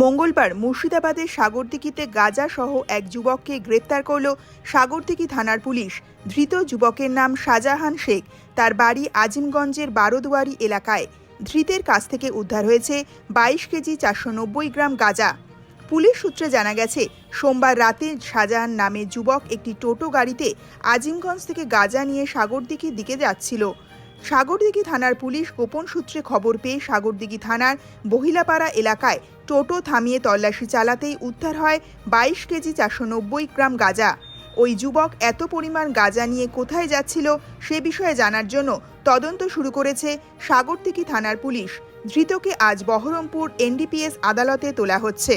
মঙ্গলবার মুর্শিদাবাদের সাগরদিঘিতে গাজা সহ এক যুবককে গ্রেপ্তার করল সাগরদিঘি থানার পুলিশ। ধৃত যুবকের নাম শাহজাহান শেখ। তার বাড়ি আজিমগঞ্জের বারোদুয়ারি এলাকায়। ধৃতের কাছ থেকে উদ্ধার হয়েছে বাইশ কেজি চারশো নব্বই গ্রাম গাঁজা। পুলিশ সূত্রে জানা গেছে, সোমবার রাতে শাহজাহান নামে যুবক একটি টোটো গাড়িতে আজিমগঞ্জ থেকে গাঁজা নিয়ে সাগরদিঘির দিকে যাচ্ছিল। সাগরদিঘি থানার পুলিশ গোপন সূত্রে খবর পেয়ে সাগরদিঘি থানার বহিলাপাড়া এলাকায় টোটো থামিয়ে তল্লাশি চালাতেই উদ্ধার হয় বাইশ কেজি চারশো নব্বই গ্রাম গাঁজা। ওই যুবক এত পরিমাণ গাঁজা নিয়ে কোথায় যাচ্ছিল সে বিষয়ে জানার জন্য তদন্ত শুরু করেছে সাগরদিঘি থানার পুলিশ। ধৃতকে আজ বহরমপুর এনডিপিএস আদালতে তোলা হচ্ছে।